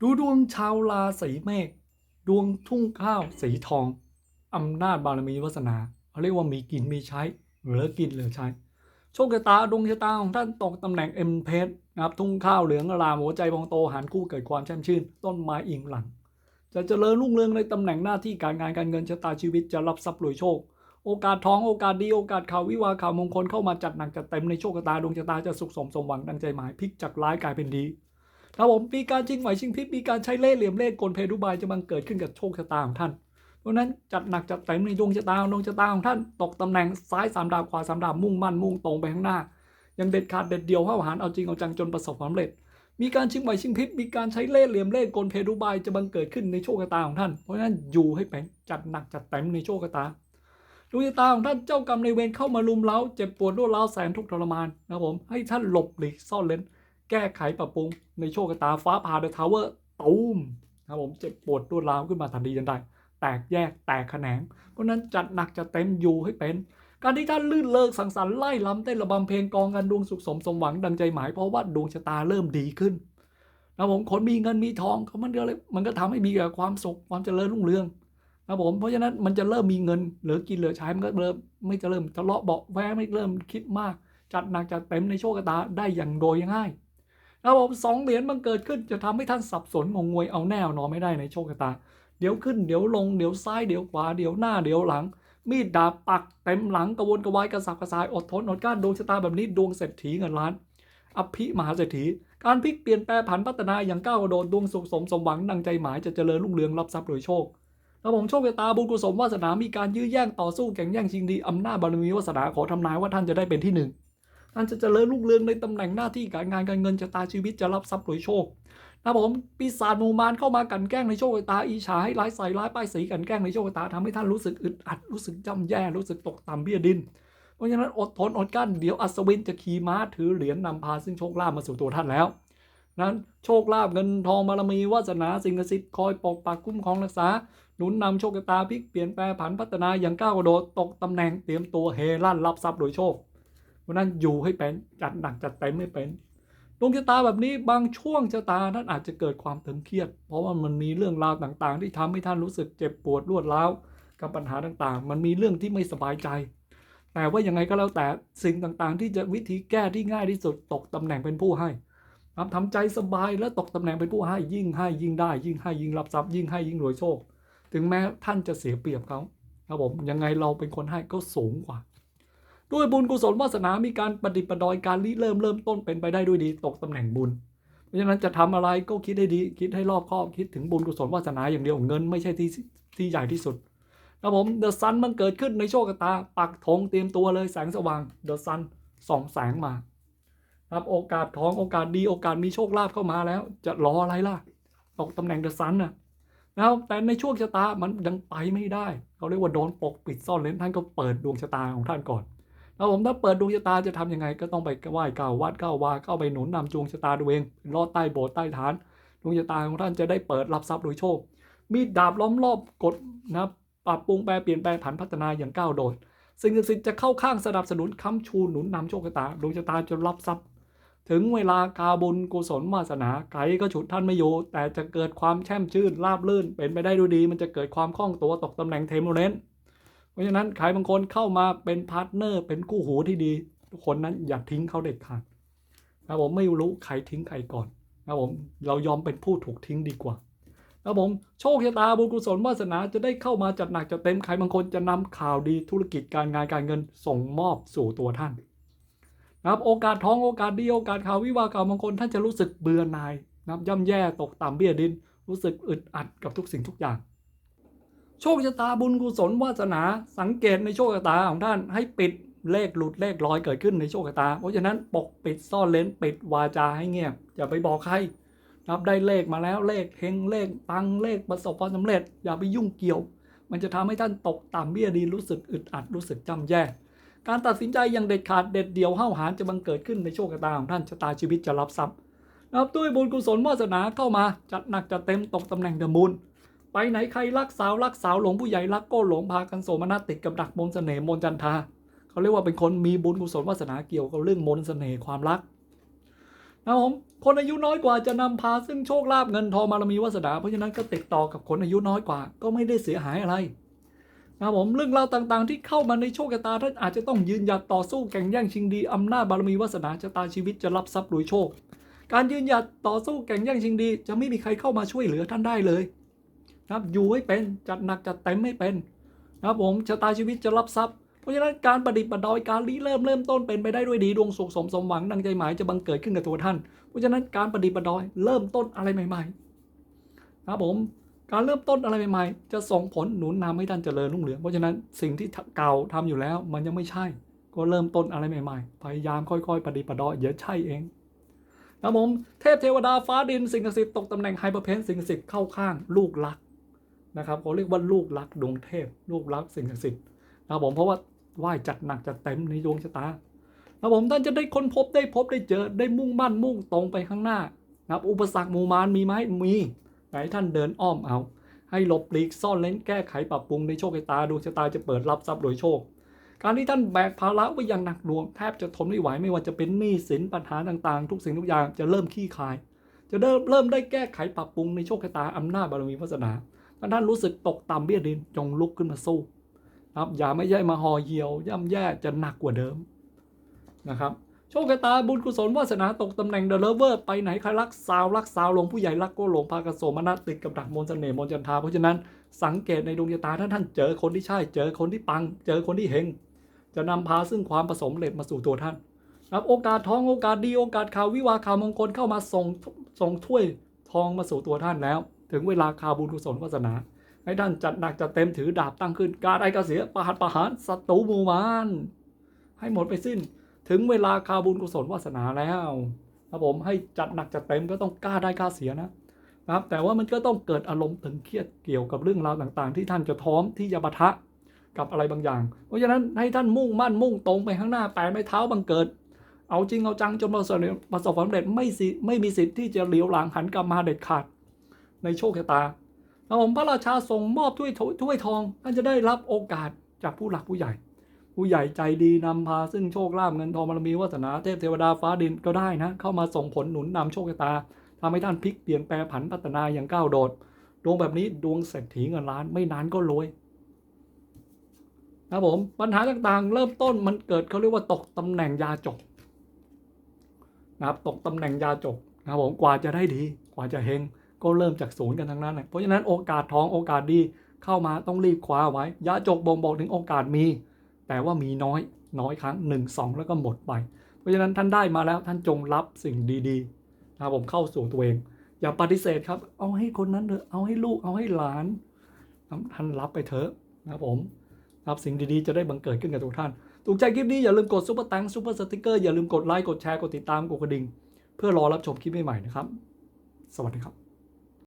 ดูดวงชาวราศีเมษดวงทุ่งข้าวสีทองอำนาจบารมีวาสนาเขาเรียกว่ามีกินมีใช้เหลือกินเหลือใช้โชคชะตาดวงชะตาของท่านตกตำแหน่งเอ็มเพสนะครับทุ่งข้าวเหลืองรามหัวใจพองโตหันคู่เกิดความแช่มชื่น ต้นไม้อิงหลัง จะเจริญรุ่งเรืองในตำแหน่งหน้าที่การงานการเงินชะตาชีวิตจะรับทรัพย์รวยโชค โอกาสทองโอกาสดีโอกาสข่าววิวาข่าวมงคลเข้ามาจัดหนักจัดเต็มในโชคชะตาดวงชะตาจะสุขสมสมหวังดังใจหมายพลิกจากร้ายกลายเป็นดี ครับผมมีการชิงไหวชิงพริบมีการใช้เล่ห์เหลี่ยมเล่ห์กลเพดุบายจะบังเกิดขึ้นกับโชคชะตาของท่านเพราะนั้นจัดหนักจัดเต็มในดวงชะตาดวงชะตาของท่านตกตำแหน่งซ้ายสามดาวขวาสามดาวมุ่งมั่นมุ่งตรงไปข้างหน้า ยังเด็ดขาดเด็ดเดียวห้าหาญเอาจริงเอาจังจนประสบความสำเร็จ มีการชิงไหวชิงพริบมีการใช้เล่ห์เหลี่ยมเล่ห์กลเพดุบายจะบังเกิดขึ้นในโชคชะตาของท่านเพราะนั้นอยู่ให้เป็นจัดหนักจัดเต็มในโชคชะตาดวงชะตาของท่านเจ้ากรรมในเวรเข้ามาลุมเล้าเจ็บปวดรวดร้าวแสนทุกข์ทรมานนะครับผมให้ท่านหลบหลีกซ่อนเลน แก้ไขปรับปรุงในโชคชะตาฟ้าผ่าเดอะทาวเวอร์ตูมนะครับผมเจ็บปวดรวดร้าวขึ้นมาทันทีทันใดแตกแยกแตกแขนง เพราะนั้นจัดหนักจัดเต็มอยู่ให้เป็น การที่ท่านลื่นเลิกสังสรรค์ไล่ลำเต้นระบำเพลงกองกันดวงสุขสมสมหวังดังใจหมายเพราะว่าดวงชะตาเริ่มดีขึ้นนะครับผมคนมีเงินมีทองเขามันก็เลยมันก็ทำให้มีแต่ความสุขความเจริญรุ่งเรืองครับผมเพราะฉะนั้นมันจะเริ่มมีเงินเหลือกินเหลือใช้มันก็เริ่มไม่จะเริ่มทะเลาะเบาแวงไม่เริ่มคิดมาก จัดหนักจัดเต็มในโชคชะตาได้อย่างโดยง่าย ครับผมสองเหรียญมันเกิดขึ้นจะทำให้ท่านสับสนงงงวยเอาแน่นอนไม่ได้ในโชคชะตา เดี๋ยวขึ้นเดี๋ยวลงเดี๋ยวซ้ายเดี๋ยวขวาเดี๋ยวหน้าเดี๋ยวหลัง มีดดาบปักเต็มหลังกระวนกระวายกระสับกระส่ายอดทนอดกลั้นดวงชะตาแบบนี้ดวงเศรษฐีเงินล้านอภิมหาเศรษฐี การพลิกเปลี่ยนแปลผันพัฒนาอย่างก้าวกระโดดดวงสุขสมสมหวังดังใจหมายจะเจริญรุ่งเรืองรับทรัพย์โดยโชครับผมโชคชะตาบุญกุศลวาสนามีการยื้อแย่งต่อสู้แข่งแย่งชิงดีอำนาจบารมีวาสนาขอทำนายว่าท่านจะได้เป็นที่หนึ่ง ท่านจะเจริญรุ่งเรืองในตำแหน่งหน้าที่การงานการเงินชะตาชีวิตจะรับทรัพย์โดยโชคนะครับผมปีศาจมูมารเข้ามากันแกล้งในโชคชะตาอีฉาให้ร้ายใส่ร้ายป้ายสีกันแกล้งในโชคชะตาทำให้ท่านรู้สึกอึดอัดรู้สึกจำแย่รู้สึกตกต่ำเบี้ยดิน เพราะฉะนั้นอดทนอดกั้นเดี๋ยวอัศวินจะขี่ม้าถือเหรียญนำพาซึ่งโชคลาภมาสู่ตัวท่านแล้ว นั้นโชคลาภเงินทองบารมีวาสนาสิ่งศักดิ์สิทธิ์คอยปกปักคุ้มครองรักษาหนุนนำโชคชะตาพลิกเปลี่ยนแปลผันพัฒนาอย่างก้าวกระโดดตกตำแหน่งเตรียมตัวเฮลั่นรับทรัพย์โดยโชค เพราะนั้นอยู่ให้เป็นจัดหนักจัดเต็มไม่เป็นดวงชะตาแบบนี้บางช่วงชะตาท่านอาจจะเกิดความตึงเครียด เพราะว่ามันมีเรื่องราวต่างๆ ที่ทำให้ท่านรู้สึกเจ็บปวดรวดร้าวกับปัญหาต่างๆ มันมีเรื่องที่ไม่สบายใจ แต่ว่ายังไงก็แล้วแต่สิ่งต่างๆ ที่จะวิธีแก้ที่ง่ายที่สุดตกตำแหน่งเป็นผู้ให้ครับทำใจสบายและตกตำแหน่งเป็นผู้ให้ยิ่งให้ยิ่งได้ ยิ่งให้ยิ่งรับทรัพย์ยิ่งให้ยิ่งรวยโชค ถึงแม้ท่านจะเสียเปรียบเขาครับผมยังไงเราเป็นคนให้ก็สูงกว่า ด้วยบุญกุศลวาสนามีการประดิปดอยการริเริ่มเริ่มต้นเป็นไปได้ด้วยดีตกตำแหน่งบุญ เพราะฉะนั้นจะทำอะไรก็คิดให้ดีคิดให้รอบคอบคิดถึงบุญกุศลวาสนาอย่างเดียวเงินไม่ใช่ที่ที่ใหญ่ที่สุดครับผมเดอะซันมันเกิดขึ้นในโชคชะตา ปักธงเตรียมตัวเลยแสงสว่างเดอะซันส่องแสงมาครับโอกาสทองโอกาสดีโอกาสมีโชคลาภเข้ามาแล้ว จะรออะไรล่ะตกตำแหน่งเดอะซันน่ะนะครับแต่ในช่วงชะตามันยังไปไม่ได้เขาเรียกว่าโดนปกปิดซ่อนเลนท่านก็เปิดดวงชะตาของท่านก่อน แล้วผมถ้าเปิดดวงชะตาจะทำยังไง ก็ต้องไปไหว้เก้าวัดเก้าวาเข้าไปหนุนนำดวงชะตาตัวเองลอดใต้โบสถ์ใต้ฐานดวงชะตาของท่านจะได้เปิดรับทรัพย์โดยโชค มีดาบล้อมรอบกดนะปรับปรุงแปลเปลี่ยนแปลงผันพัฒนาอย่างก้าวโดดสิ่งศักดิ์สิทธิ์จะเข้าข้างสนับสนุนค้ำชูหนุนนำโชคชะตาดวงชะตาจะรับทรัพย์ ถึงเวลากาบุญกุศลวาสนาไกก็ฉุดท่านไม่อยู่แต่จะเกิดความแช่มชื่นราบลื่น เป็นไปได้ด้วยดี มันจะเกิดความคล่องตัวตกตำแหน่งเทมโมเรน เพราะฉะนั้นใครบางคนเข้ามาเป็นพาร์ทเนอร์เป็นคู่หูที่ดี ทุกคนนั้นอย่าทิ้งเขาเด็ดขาดนะผมไม่รู้ใครทิ้งใครก่อนนะผมเรายอมเป็นผู้ถูกทิ้งดีกว่านะผมโชคชะตาบุญกุศลวาสนาจะได้เข้ามาจัดหนักจัดเต็มใครบางคนจะนำข่าวดีธุรกิจการงานการเงินส่งมอบสู่ตัวท่านนะครับโอกาสท้องโอกาสดีโอกาสข่าววิวาข่าวมงคลท่านจะรู้สึกเบื่อหน่ายนะครับย่ำแย่ตกต่ำเบี้ยดิน รู้สึกอึดอัดกับทุกสิ่งทุกอย่าง โชคชะตาบุญกุศลวาสนาสังเกตในโชคชะตาของท่านให้ปิดเลขหลุดเลขลอยเกิดขึ้นในโชคชะตา เพราะฉะนั้นปกปิดซ่อนเลนปิดวาจาให้เงียบอย่าไปบอกใครนะครับได้เลขมาแล้วเลขเฮงเลขปังเลขประสบความสำเร็จ อย่าไปยุ่งเกี่ยว มันจะทำให้ท่านตกต่ำเบี้ยดินรู้สึกอึดอัดรู้สึกจำแย่ การตัดสินใจอย่างเด็ดขาดเด็ดเดี่ยวห้าวหาญจะบังเกิดขึ้นในโชคชะตาของท่านชะตาชีวิตจะรับทรัพย์นะครับด้วยบุญกุศลวาสนาเข้ามาจัดหนักจัดเต็มตกตำแหน่งเดมูล ไปไหนใครรักสาวรักสาวหลงผู้ใหญ่รักก็หลงพากันโสมนัสติดกับดักมนเสน่ห์มนจันทาเขาเรียกว่าเป็นคนมีบุญกุศลวาสนาเกี่ยวกับเรื่องมนเสน่ห์ความรักนะครับผมคนอายุน้อยกว่าจะนำพาซึ่งโชคลาภเงินทองบารมีวาสนาเพราะฉะนั้นก็ติดต่อกับคนอายุน้อยกว่า ก็ไม่ได้เสียหายอะไรนะครับผมเรื่องราวต่างๆ ที่เข้ามาในโชคชะตาท่านอาจจะต้องยืนหยัดต่อสู้แข่งแย่งชิงดีอำนาจบารมีวาสนาชะตาชีวิตจะรับทรัพย์รวยโชค การยืนหยัดต่อสู้แข่งแย่งชิงดี จะไม่มีใครเข้ามาช่วยเหลือท่านได้เลย นะครับอยู่ให้เป็นจัดหนักจัดเต็มให้เป็นนะครับผมชะตาชีวิตจะรับทรัพย์เพราะฉะนั้นการประดิษฐ์ประดอยการริเริ่มเริ่มต้นเป็นไปได้ด้วยดีดวงสุขสมสมหวังดังใจหมายจะบังเกิดขึ้นกับตัวท่าน เพราะฉะนั้นการประดิษฐ์ประดอยเริ่มต้นอะไรใหม่ ๆ นะครับผมการเริ่มต้นอะไรใหม่ ๆ จะส่งผลหนุนนำให้ท่านเจริญรุ่งเรือง เพราะฉะนั้นสิ่งที่เก่าทำอยู่แล้ว มันยังไม่ใช่ ก็เริ่มต้นอะไรใหม่ ๆ พยายามค่อยๆประดิษฐ์ประดอยเดี๋ยวใช่เองนะครับผมเทพเทวดาฟ้าดินสิ่งศักดิ์สิทธิ์ตกตำแหน่งไฮเปอร์เพนสิ่งศักดิ์สิทธิ์เข้าข้างลูกรัก นะครับเขาเรียกว่าลูกรักดวงเทพ ลูกรักสิ่งศักดิ์สิทธิ์นะครับผมเพราะว่าไหว้จัดหนักจัดเต็มในดวงชะตาครับผมท่านจะได้ค้นพบได้พบได้เจอได้มุ่งมั่นมุ่งตรงไปข้างหน้านะครับอุปสรรคหมู่มารมีไหมมีไหนท่านเดินอ้อมเอา ให้หลบหลีกซ่อนเล้นแก้ไขปรับปรุงในโชคชะตาดวงชะตาจะเปิดรับทรัพย์โดยโชค การที่ท่านแบกภาระไว้อย่างหนักหน่วงแทบจะทนไม่ไหวไม่ว่าจะเป็นหนี้สินปัญหาต่างๆ ทุกสิ่งทุกอย่างจะเริ่มขี้คาย จะเริ่มเริ่มได้แก้ไขปรับปรุงในโชคชะตาอำนาจบารมีวาสนา ถ้าท่านรู้สึกตกต่ำเบี้ยดินจงลุกขึ้นมาสู้ครับอย่าไม่ใช่มาห่อเหี่ยว ย่ำแย่จะหนักกว่าเดิมนะครับโชคชะตาบุญกุศลวาสนาตกตำแหน่งเดลเวอร์ไปไหนใครรักสาวรักสาวหลงผู้ใหญ่รักก็หลงพากระโสมนัสติดกับดักมนเสน่ห์มนจันทราเพราะฉะนั้นสังเกตในดวงชะตาถ้าท่านเจอคนที่ใช่ เจอคนที่ปัง เจอคนที่เฮงจะนำพาซึ่งความประสมเร็จมาสู่ตัวท่านครับโอกาสทองโอกาสดีโอกาสข่าววิวาข่าวมงคลเข้ามาส่งส่งถ้วยทองมาสู่ตัวท่านแล้ว ถึงเวลาข่าบุญกุศลวาสนาให้ท่านจัดหนักจัดเต็มถือดาบตั้งขึ้น การไอกระเสียประหัตประหารศัตรูมูมานให้หมดไปสิ้น ถึงเวลาคาบุญกุศลวาสนาแล้วครับผมให้จัดหนักจัดเต็มก็ต้องกล้าได้กล้าเสียนะนะครับ แต่ว่ามันก็ต้องเกิดอารมณ์ตึงเครียดเกี่ยวกับเรื่องราวต่างๆ ที่ท่านจะท้อมที่จะปะทะกับอะไรบางอย่าง เพราะฉะนั้นให้ท่านมุ่งมั่นมุ่งตรงไปข้างหน้าแปะไม่เท้าบังเกิด เอาจริงเอาจังจนประสบประสบความสำเร็จไม่สิไม่มีสิทธิ์ที่จะเหลียวหลังหันกลับมาเด็ดขาด ในโชคชะตาแล้วผมพระราชาส่งมอบถ้วยถ้วยทองท่านจะได้รับโอกาสจากผู้หลักผู้ใหญ่ ผู้ใหญ่ใจดีนำพาซึ่งโชคลาภเงินทองบารมีวาสนาเทพเทวดาฟ้าดินก็ได้นะ เข้ามาส่งผลหนุนนำโชคชะตาทำให้ท่านพลิกเปลี่ยนแปลผันพัฒนาอย่างก้าวโดด ดวงแบบนี้ดวงเศรษฐีเงินล้านไม่นานก็รวยนะผมปัญหาต่างๆ เริ่มต้นมันเกิดเขาเรียกว่าตกตำแหน่งยาจกนะครับตกตำแหน่งยาจกนะครับผมกว่าจะได้ดีกว่าจะเฮง ก็เริ่มจากศูนย์กันทั้งนั้น เพราะฉะนั้นโอกาสทองโอกาสดีเข้ามาต้องรีบคว้าไว้ยาจกบ่งบอกถึงโอกาสมี แต่ว่ามีน้อยน้อยครั้งหนึ่งสองแล้วก็หมดไป เพราะฉะนั้นท่านได้มาแล้วท่านจงรับสิ่งดีๆนะครับผมเข้าสู่ตัวเอง อย่าปฏิเสธครับ เอาให้คนนั้นเถอะเอาให้ลูกเอาให้หลานท่านรับไปเถอะนะครับผมรับสิ่งดีๆจะได้บังเกิดขึ้นกับทุกท่านถูกใจคลิปนี้อย่าลืมกดซุปเปอร์ตังซุปเปอร์สติกเกอร์อย่าลืมกดไลค์กดแชร์กดติดตามกดกระดิ่งเพื่อรอรับชมคลิปใหม่ๆนะครับ สวัสดีครับ